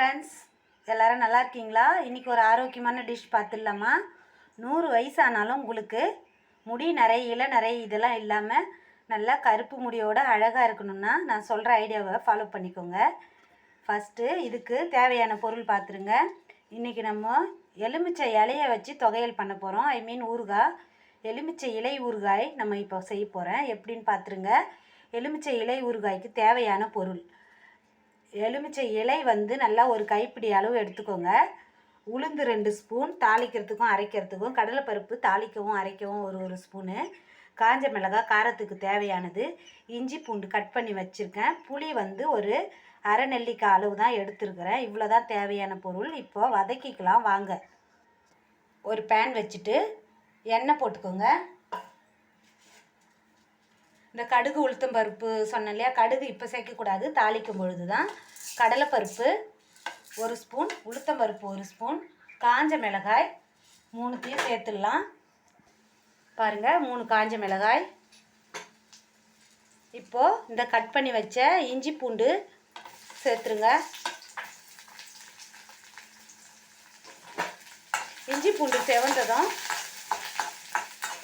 Friends எல்லோரும் நல்லா இருக்கீங்களா? இன்றைக்கி ஒரு ஆரோக்கியமான டிஷ் பார்த்துடலாமா? நூறு வயசானாலும் உங்களுக்கு முடி நிறைய இலை நிறைய இதெல்லாம் இல்லாமல் நல்லா கருப்பு முடியோட அழகாக இருக்கணும்னா நான் சொல்கிற ஐடியாவை ஃபாலோ பண்ணிக்கோங்க. ஃபஸ்ட்டு இதுக்கு தேவையான பொருள் பார்த்துருங்க. இன்றைக்கி நம்ம எலுமிச்சை இலையை வச்சு தொகையல் பண்ண போகிறோம் ஐ மீன் ஊறுகாய் எலுமிச்சை இலை ஊறுகாய் நம்ம இப்போ செய்ய போகிறேன் எப்படின்னு பார்த்துருங்க. எலுமிச்சை இலை ஊறுகாய்க்கு தேவையான பொருள். எலுமிச்சை இலை வந்து நல்லா ஒரு கைப்பிடி அளவு எடுத்துக்கோங்க. உளுந்து ரெண்டு ஸ்பூன் தாளிக்கிறதுக்கும் அரைக்கிறதுக்கும் கடலைப்பருப்பு தாளிக்கவும் அரைக்கவும் ஒரு ஒரு ஸ்பூனு. காஞ்ச மிளகாய் காரத்துக்கு தேவையானது. இஞ்சி பூண்டு கட் பண்ணி வச்சுருக்கேன். புளி வந்து ஒரு அரை நெல்லிக்காய் அளவு தான் எடுத்துருக்கிறேன். இவ்வளோ தான் தேவையான பொருள். இப்போ வதக்கிக்கலாம். வாங்க. ஒரு பேன் வச்சுட்டு எண்ணெய் போட்டுக்கோங்க. இந்த கடுகு உளுத்தம் பருப்பு சொன்னேன் இல்லையா? கடுகு இப்போ சேர்க்கக்கூடாது. தாளிக்கும் பொழுது தான் கடலைப்பருப்பு ஒரு ஸ்பூன் உளுத்தம் பருப்பு ஒரு ஸ்பூன் காஞ்ச மிளகாய் மூணுத்தையும் சேர்த்துடலாம். பாருங்கள் மூணு காஞ்ச மிளகாய். இப்போது இந்த கட் பண்ணி வச்ச இஞ்சி பூண்டு சேர்த்துருங்க. இஞ்சி பூண்டு செவந்ததும்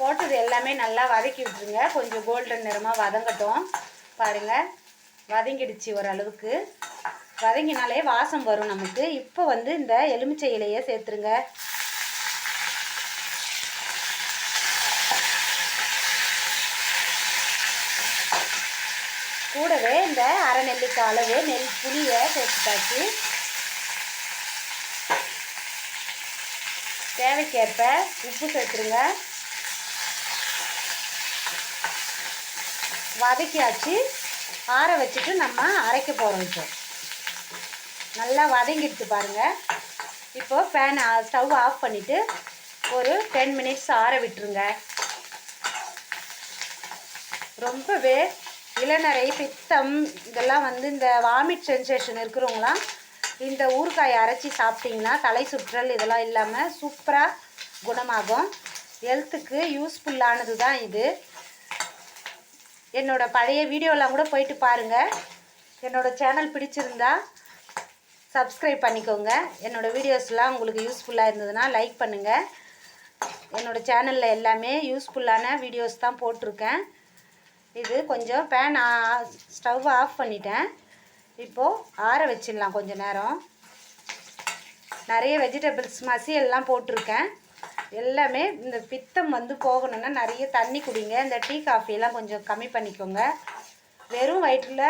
போட்டது எல்லாமே நல்லா வதக்கி விட்டுருங்க. கொஞ்சம் கோல்டன் நிறமாக வதங்கட்டும். பாருங்கள் வதங்கிடுச்சு ஓரளவுக்கு. வதங்கினாலே வாசம் வரும் நமக்கு. இப்போ வந்து இந்த எலுமிச்சை இலையை சேர்த்துருங்க. கூடவே இந்த அரை நெல்லிக்காய் அளவு நெல் புளியை சேர்த்துட்டாச்சு. தேவைக்கேற்ப உப்பு சேர்த்துருங்க. வதக்கியாச்சு. ஆற வச்சுட்டு நம்ம அரைக்க போகிறோம் இப்போ. நல்லா வதங்கிடுச்சு பாருங்கள் இப்போ ஃபேன் ஸ்டவ் ஆஃப் பண்ணிவிட்டு ஒரு டென் மினிட்ஸ் ஆற விட்டுருங்க. ரொம்பவே இளநரை பித்தம் இதெல்லாம் வந்து இந்த வாமிட் சென்சேஷன் இருக்கிறவங்களாம் இந்த ஊறுகாயை அரைச்சி சாப்பிட்டிங்கன்னா தலை சுற்றல் இதெல்லாம் இல்லாமல் சூப்பராக குணமாகும். ஹெல்த்துக்கு யூஸ்ஃபுல்லானது தான் இது. என்னோடய பழைய வீடியோலாம் கூட போயிட்டு பாருங்கள் என்னோடய சேனல் பிடிச்சிருந்தா சப்ஸ்கிரைப் பண்ணிக்கோங்க. என்னோடய வீடியோஸ்லாம் உங்களுக்கு யூஸ்ஃபுல்லாக இருந்ததுன்னா லைக் பண்ணுங்கள் என்னோடய சேனலில் எல்லாமே யூஸ்ஃபுல்லான வீடியோஸ் தான் போட்டிருக்கேன். இது கொஞ்சம் பேன் ஸ்டவ் ஆஃப் பண்ணிட்டேன். இப்போது ஆற வச்சிடலாம் கொஞ்சம் நேரம். நிறைய வெஜிடபிள்ஸ் மசி எல்லாம் போட்டிருக்கேன். எல்லாமே இந்த பித்தம் வந்து போகணுன்னா நிறைய தண்ணி குடிங்க. இந்த டீ காஃபியெல்லாம் கொஞ்சம் கம்மி பண்ணிக்கோங்க. வெறும் வயிற்றில்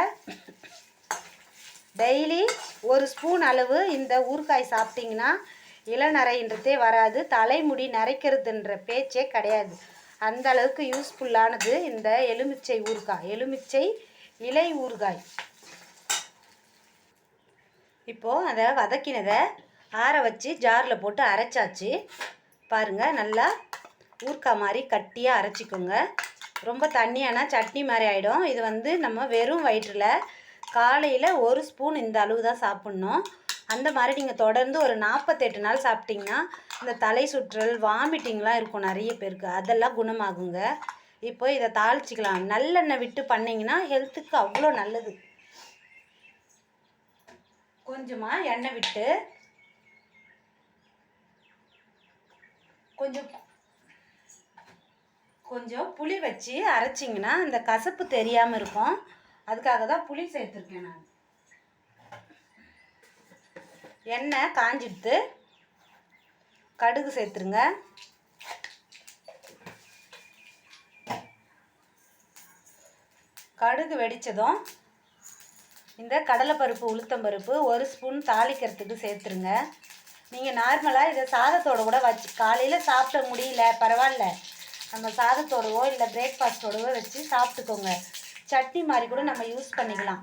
டெய்லி ஒரு ஸ்பூன் அளவு இந்த ஊறுகாய் சாப்பிட்டிங்கன்னா இளநரைன்றதே வராது. தலைமுடி நரைக்கிறதுன்ற பேச்சே கிடையாது. அந்த அளவுக்கு யூஸ்ஃபுல்லானது இந்த எலுமிச்சை ஊறுகாய். எலுமிச்சை இலை ஊறுகாய். இப்போது அதை வதக்கினதை ஆற வச்சு ஜாரில் போட்டு அரைச்சாச்சு. பாருங்கள் நல்லா ஊறுக்காய் மாதிரி கட்டியாக அரைச்சிக்கோங்க. ரொம்ப தண்ணியானா சட்னி மாதிரி ஆகிடும் இது வந்து நம்ம வெறும் வயிற்றில் காலையில் ஒரு ஸ்பூன் இந்த அளவு தான் சாப்பிட்ணும். அந்த மாதிரி நீங்கள் தொடர்ந்து ஒரு நாற்பத்தெட்டு நாள் சாப்பிட்டிங்கன்னா இந்த தலை சுற்றல் வாமிட்டிங்லாம் இருக்கும் நிறைய பேருக்கு. அதெல்லாம் குணமாகுங்க. இப்போ இதை தாளிச்சிக்கலாம். நல்லெண்ணெய் விட்டு பண்ணிங்கன்னா ஹெல்த்துக்கு அவ்வளோ நல்லது. கொஞ்சமாக எண்ணெய் விட்டு கொஞ்சம் கொஞ்சம் புளி வச்சு அரைச்சிங்கன்னா அந்த கசப்பு தெரியாமல் இருக்கும். அதுக்காக தான் புளி சேர்த்துருக்கேன் நான். எண்ணெய் காஞ்சிடுத்து கடுகு சேர்த்துருங்க. கடுகு வெடித்ததும் இந்த கடலைப்பருப்பு உளுத்தம்பருப்பு ஒரு ஸ்பூன் தாளிக்கிறதுக்கு சேர்த்துருங்க. நீங்கள் நார்மலாக இதை சாதத்தோட கூட வச்சு காலையில் சாப்பிட முடியல பரவாயில்ல. நம்ம சாதத்தோடவோ இல்லை பிரேக்ஃபாஸ்ட்டோடவோ வச்சு சாப்பிட்டுக்கோங்க. சட்னி மாதிரி கூட நம்ம யூஸ் பண்ணிக்கலாம்.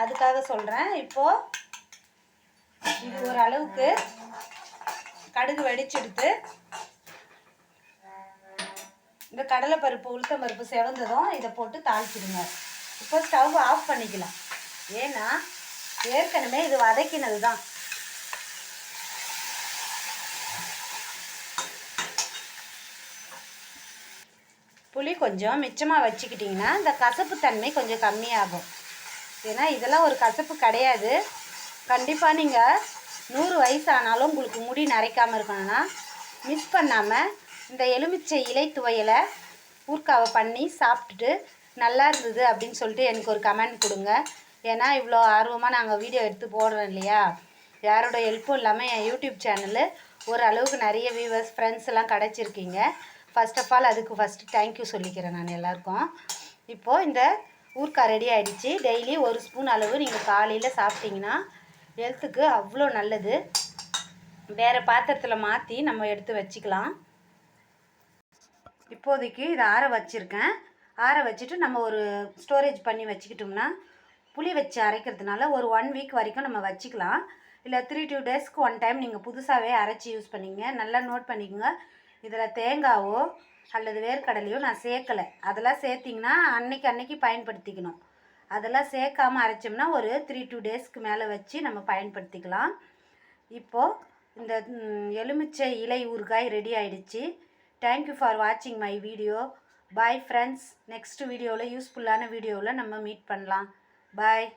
அதுக்காக சொல்கிறேன் இப்போது இது ஒரு அளவுக்கு கடுகு வெடிச்செடுத்து இந்த கடலைப்பருப்பு உளுத்தம் பருப்பு செவந்ததும் இதை போட்டு தாளிச்சிடுங்க. இப்போ ஸ்டவ் ஆஃப் பண்ணிக்கலாம். ஏன்னா ஏற்கனவே இது வதக்கினது தான் புளி கொஞ்சம் மிச்சமாக வச்சுக்கிட்டிங்கன்னா இந்த கசப்பு தன்மை கொஞ்சம் கம்மியாகும். ஏன்னா இதெல்லாம் ஒரு கசப்பு கிடையாது. கண்டிப்பாக நீங்கள் நூறு வயசு ஆனாலும் உங்களுக்கு முடி நரைக்காமல் இருக்கணும்னா மிஸ் பண்ணாமல் இந்த எலுமிச்சை இலை துவையலை ஊர்க்காவை பண்ணி சாப்பிட்டுட்டு நல்லா இருந்தது அப்படின்னு சொல்லிட்டு எனக்கு ஒரு கமெண்ட் கொடுங்க. ஏன்னா இவ்வளோ ஆர்வமாக நாங்கள் வீடியோ எடுத்து போடுறோம் இல்லையா? யாரோட ஹெல்ப்பும் இல்லாமல் என் யூடியூப் சேனலு ஓரளவுக்கு நிறைய வியூவர்ஸ் ஃப்ரெண்ட்ஸ் எல்லாம் கிடச்சிருக்கீங்க. ஃபர்ஸ்ட் ஆஃப் ஆல் அதுக்கு ஃபஸ்ட்டு தேங்க்யூ சொல்லிக்கிறேன் நான் எல்லாருக்கும். இப்போது இந்த ஊர்க்கா ரெடி ஆகிடுச்சு டெய்லி ஒரு ஸ்பூன் அளவு நீங்கள் காலையில் சாப்பிட்டீங்கன்னா ஹெல்த்துக்கு அவ்வளோ நல்லது. வேறு பாத்திரத்தில் மாற்றி நம்ம எடுத்து வச்சுக்கலாம். இப்போதைக்கு இதை ஆற வச்சுருக்கேன். ஆற வச்சுட்டு நம்ம ஒரு ஸ்டோரேஜ் பண்ணி வச்சுக்கிட்டோம்னா புளி வச்சு அரைக்கிறதுனால ஒரு ஒன் வீக் வரைக்கும் நம்ம வச்சுக்கலாம். இல்லை த்ரீ டூ டேஸ்க்கு ஒன் டைம் நீங்கள் புதுசாகவே அரைச்சி யூஸ் பண்ணிங்க நல்லா நோட் பண்ணிக்கோங்க. இதில் தேங்காவோ அல்லது வேர்க்கடலையோ நான் சேர்க்கலை. அதெல்லாம் சேர்த்திங்கன்னா அன்னைக்கு அன்னைக்கு பயன்படுத்திக்கணும். அதெல்லாம் சேர்க்காம அரைச்சோம்னா ஒரு த்ரீ டூ டேஸ்க்கு மேலே வச்சு நம்ம பயன்படுத்திக்கலாம். இப்போது இந்த எலுமிச்சை இலை ஊறுகாய் ரெடி ஆயிடுச்சு. தேங்க்யூ ஃபார் வாட்சிங் my video bye friends next வீடியோவில் யூஸ்ஃபுல்லான வீடியோவில் நம்ம மீட் பண்ணலாம். பாய்